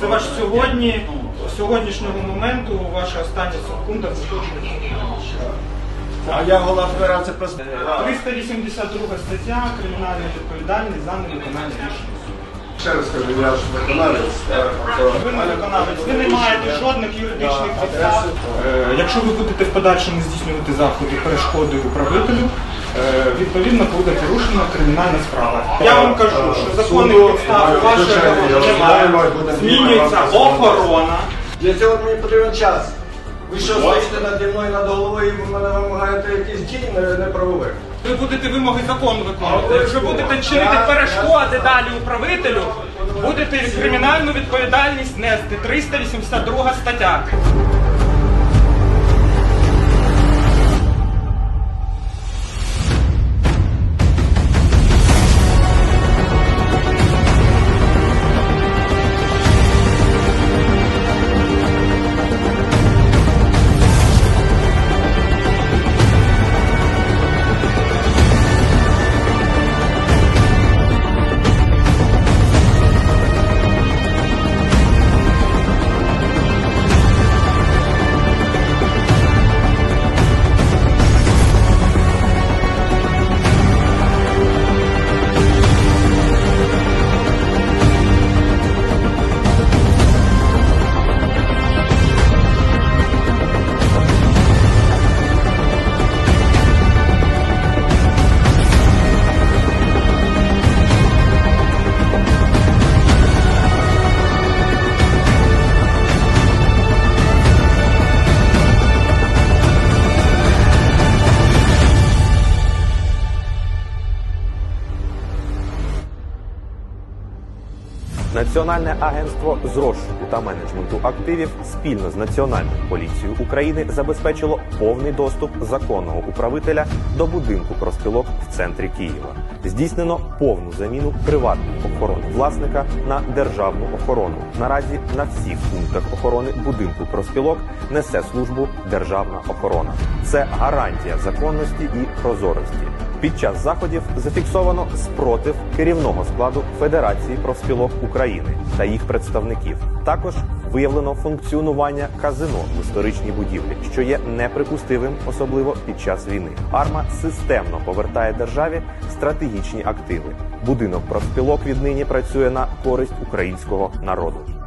Це ваш сьогодні, сьогоднішнього моменту, ваша остання секунда виходить. А я голова федерації прес... 382 стаття кримінальної відповідальність за невиконання рішення суду. Ще раз кажу, я ж виконавець. е, Ви не виконавець, ви не маєте жодних юридичних підстав. Е, Якщо ви будете в подальшому здійснювати заходи перешкоди управителю, е, відповідно буде порушена кримінальна справа. Я вам кажу, що законних підстав е, знаю, немає. Змінюється охорона. Для цього мені потрібен час. Ви що стоїте наді мною над головою і ви мене вимагаєте якісь дій неправових? Ви будете вимоги закону виконувати. Якщо будете чинити перешкоди далі управителю, будете кримінальну відповідальність нести. 382 стаття. Національне агентство з розшуку та менеджменту активів спільно з Національною поліцією України забезпечило повний доступ законного управителя до будинку профспілок в центрі Києва. Здійснено повну заміну приватної охорони власника на державну охорону. Наразі на всіх пунктах охорони будинку профспілок несе службу державна охорона. Це гарантія законності і прозорості. Під час заходів зафіксовано спротив керівного складу Федерації профспілок України та їх представників. Також виявлено функціонування казино в історичній будівлі, що є неприпустивим, особливо під час війни. Арма системно повертає державі стратегічні активи. Будинок профспілок віднині працює на користь українського народу.